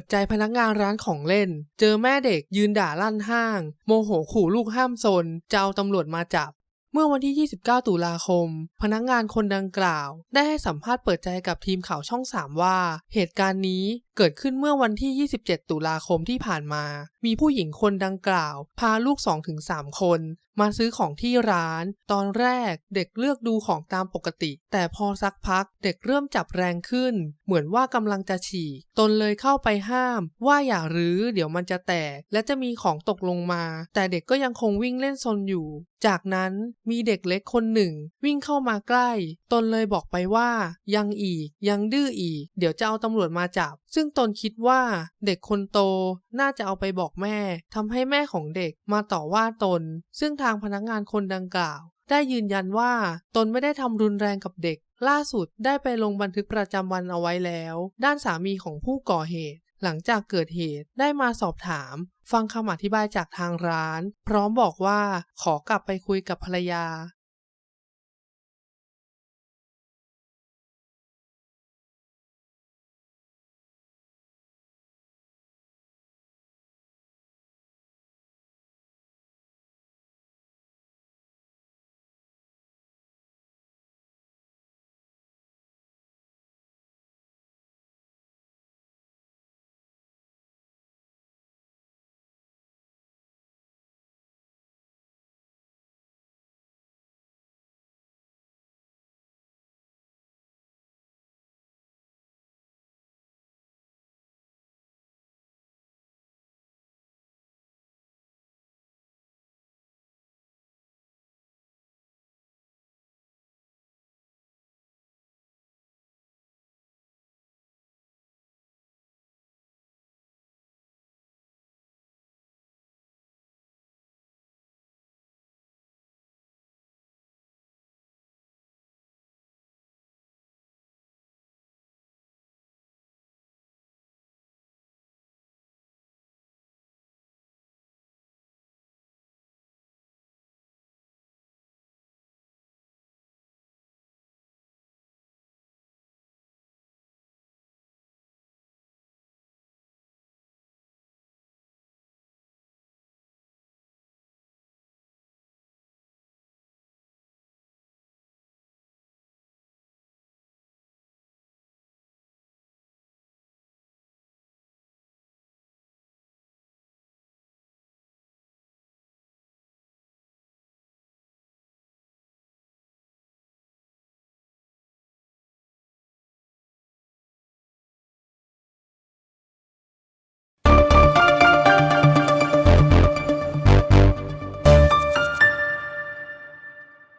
ดใจพนักงานร้านของเล่น เจอแม่เด็กยืนด่าลั่นห้าง โมโหขู่ลูกห้ามซนจะเอาตำรวจมาจับ เมื่อวันที่ 29 ตุลาคม พนักงานคนดังกล่าว ได้ให้สัมภาษณ์เปิดใจกับทีมข่าวช่อง 3 ว่า เหตุการณ์นี้เกิดขึ้นเมื่อวันที่ 27 ตุลาคมที่ผ่านมา มีผู้หญิงคนดังกล่าว พาลูก 2-3 คน มาซื้อของที่ร้าน ตอนแรกเด็กเลือกดูของตามปกติ แต่พอสักพักเด็กเริ่มจับแรงขึ้น เหมือนว่ากำลังจะฉี่ตนเลยเข้าไปห้าม ว่าอย่ารื้อเดี๋ยวมันจะแตก และจะมีของตกลงมา แต่เด็กก็ยังคงวิ่งเล่นซนอยู่ จากนั้นมีเด็กเล็กคนหนึ่ง วิ่งเข้ามาใกล้ ตนเลยบอกไปว่า ยังอีก ยังดื้ออีก เดี๋ยวจะเอาตำรวจมาจับ ซึ่งตนคิดว่าเด็กคนโตน่าจะเอาไปบอกแม่ทำให้แม่ของเด็กมาต่อว่าตน ซึ่งทางพนักงานคนดังกล่าว ได้ยืนยันว่าตนไม่ได้ทำรุนแรงกับเด็กล่าสุดได้ไปลงบันทึกประจำวันเอาไว้แล้ว ด้านสามีของผู้ก่อเหตุ หลังจากเกิดเหตุได้มาสอบถาม ฟังคำอธิบายจากทางร้าน พร้อมบอกว่าขอกลับไปคุยกับภรรยา